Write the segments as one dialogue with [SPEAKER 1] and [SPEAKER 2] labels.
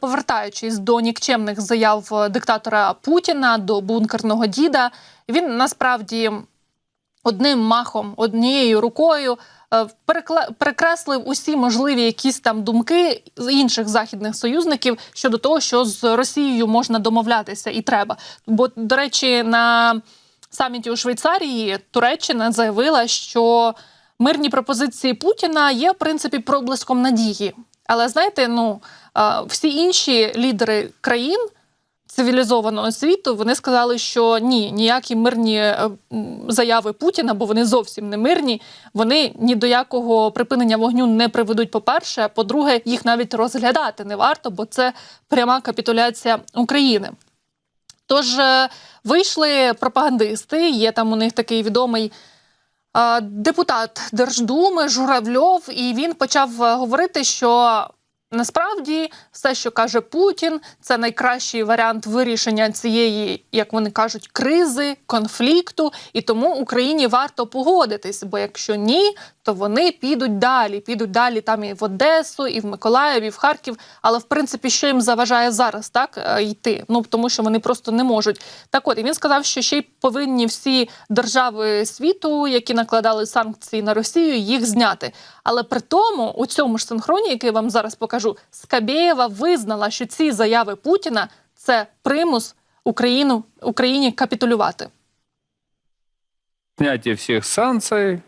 [SPEAKER 1] Повертаючись до нікчемних заяв е, диктатора Путіна, до бункерного діда, він насправді одним махом, однією рукою е, перекреслив усі можливі якісь там думки з інших західних союзників щодо того, що з Росією можна домовлятися і треба. Бо, до речі, на саміті у Швейцарії Туреччина заявила, що мирні пропозиції Путіна є в принципі проблиском надії. Але знаєте, ну всі інші лідери країн цивілізованого світу вони сказали, що ні, ніякі мирні е, заяви Путіна, бо вони зовсім не мирні. Вони ні до якого припинення вогню не приведуть. По-перше, а по-друге, їх навіть розглядати не варто, бо це пряма капітуляція України. Тож е, вийшли пропагандисти. Є там у них такий відомий депутат Держдуми Журавльов, і він почав е, говорити, що насправді все, що каже Путін, це найкращий варіант вирішення цієї, як вони кажуть, кризи, конфлікту. І тому Україні варто погодитись. Бо якщо ні, то вони підуть далі. Підуть далі там і в Одесу, і в Миколаїв, і в Харків. Але в принципі, що їм заважає зараз так е, йти? Ну тому що вони просто не можуть. Так от і він сказав, що ще й повинні всі держави світу, які накладали санкції на Росію, їх зняти. Але при тому, у цьому ж синхроні, який я вам зараз покажу, Скабєєва визнала, що ці заяви Путіна це примус Україну Україні капітулювати.
[SPEAKER 2] снятие всех санкций,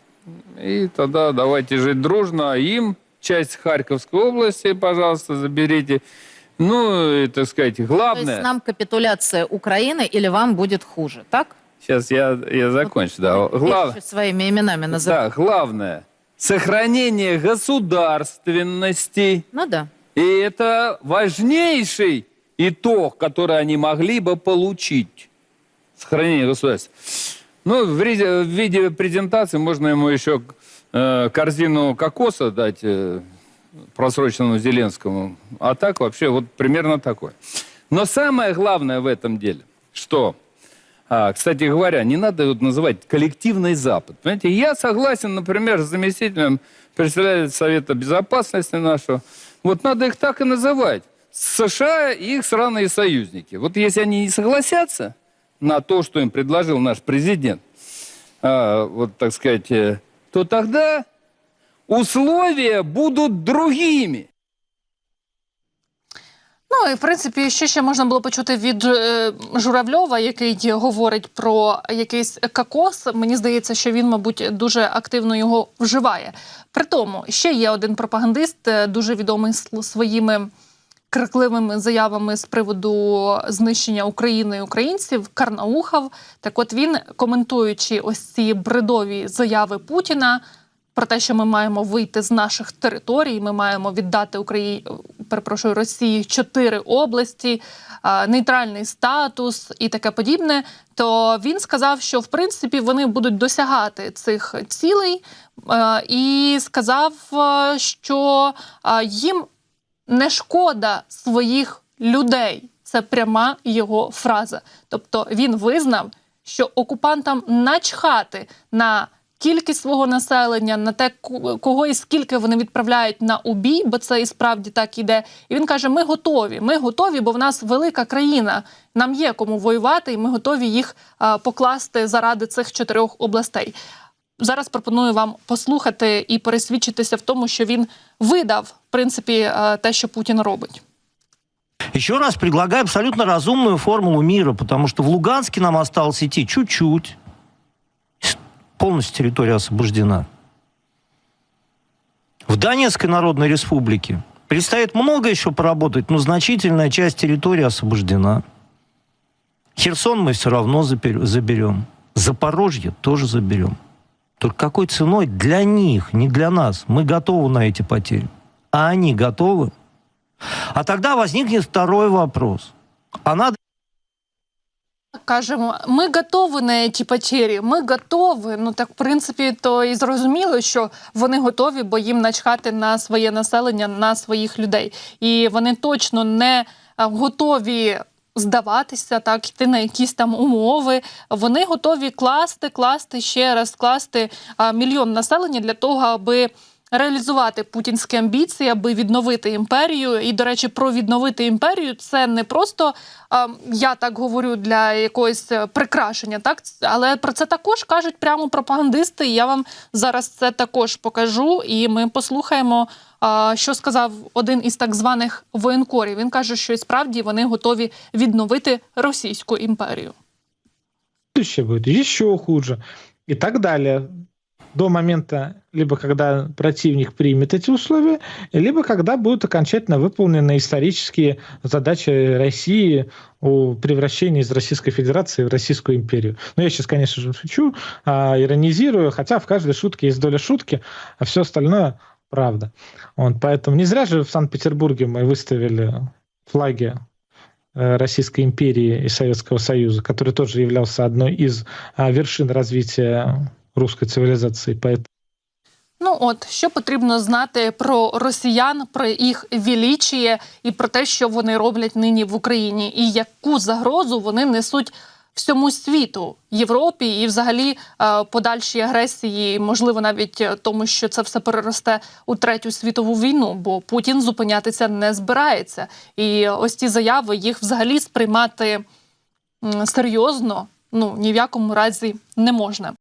[SPEAKER 2] и тогда давайте жить дружно. А Им часть Харьковской области, пожалуйста, заберите. Ну, и, так сказать,
[SPEAKER 3] То
[SPEAKER 2] главное...
[SPEAKER 3] есть нам капитуляция Украины или вам будет хуже, так?
[SPEAKER 2] Сейчас я, я закончу, да. Глав...
[SPEAKER 3] Своими именами называть.
[SPEAKER 2] Да, главное. Сохранение государственности.
[SPEAKER 3] Ну да.
[SPEAKER 2] И это важнейший итог, который они могли бы получить. Сохранение государства. Ну, в, виде презентации можно ему еще э, корзину кокоса дать э, просроченному Зеленскому. А так вообще вот примерно такое. Но самое главное в этом деле, что, а, кстати говоря, не надо вот называть коллективный Запад. Понимаете, я согласен, например, с заместителем председателя Совета Безопасности нашего. Вот надо их так и называть. США и их сраные союзники. Вот если они не согласятся на то, что им предложил наш президент, а, вот так сказать, э, то тогда условия будут другими.
[SPEAKER 1] Ну і в принципі, що ще можна було почути від е, Журавльова, який говорить про якийсь кокос. Мені здається, що він, мабуть, дуже активно його вживає. При тому ще є один пропагандист, е, дуже відомий своїми крикливими заявами з приводу знищення України і українців Карнаухов. Так, от він коментуючи ось ці бредові заяви Путіна. Про те, що ми маємо вийти з наших територій, ми маємо віддати Україні, перепрошую, Росії чотири області, нейтральний статус і таке подібне. То він сказав, що в принципі вони будуть досягати цих цілей, і сказав, що їм не шкода своїх людей. Це пряма його фраза. Тобто він визнав, що окупантам начхати на кількість свого населення, на те, кого і скільки вони відправляють на убій, бо це і справді так іде. І він каже: Ми готові. Ми готові, бо в нас велика країна. Нам є кому воювати, і ми готові їх покласти заради цих чотирьох областей. Зараз пропоную вам послухати і пересвідчитися в тому, що він видав в принципі те, що Путін робить.
[SPEAKER 4] Еще раз предлагаю абсолютно разумную формулу мира, потому что в Луганске нам осталось идти чуть-чуть. Полностью территория освобождена. В Донецкой Народной Республике предстоит много еще поработать, но значительная часть территории освобождена. Херсон мы все равно заберем. Запорожье тоже заберем. Только какой ценой? Для них, не для нас. Мы готовы на эти потери. А они готовы? А тогда возникнет второй вопрос. А надо
[SPEAKER 1] Кажемо, ми готові на ці потері, ми готові. Ну так, в принципі, то і зрозуміло, що вони готові, бо їм начхати на своє населення, на своїх людей. І вони точно не готові здаватися, так, йти на якісь там умови. Вони готові класти, класти ще раз, класти а, мільйон населення для того, аби реалізувати путінські амбіції, аби відновити імперію. І, до речі, про відновити імперію це не просто я так говорю для якогось е, прикрашення, так але про це також кажуть прямо пропагандисти. І я вам зараз це також покажу, і ми послухаємо, що сказав один із так званих воєнкорів. Він каже, що і справді вони готові відновити російську імперію.
[SPEAKER 5] будущее будет еще хуже и так далее. До момента, либо когда противник примет эти условия, либо когда будут окончательно выполнены исторические задачи России о превращении из Российской Федерации в Российскую империю. Но я сейчас, конечно же, шучу, а, иронизирую, хотя в каждой шутке есть доля шутки, а все остальное правда. Вот, поэтому не зря же в Санкт-Петербурге мы выставили флаги э, Российской империи и Советского Союза, который тоже являлся одной из а, вершин развития русской цивилизации. Поэтому
[SPEAKER 1] Ну от що потрібно знати про росіян, про їх величіє і про те, що вони роблять нині в Україні, і яку загрозу вони несуть всьому світу, Європі і, взагалі, е, подальшій агресії, можливо, навіть е, тому, що це все переросте у третю світову війну, бо Путін зупинятися не збирається. І ось ці заяви їх взагалі сприймати серйозно ну ні в якому разі не можна.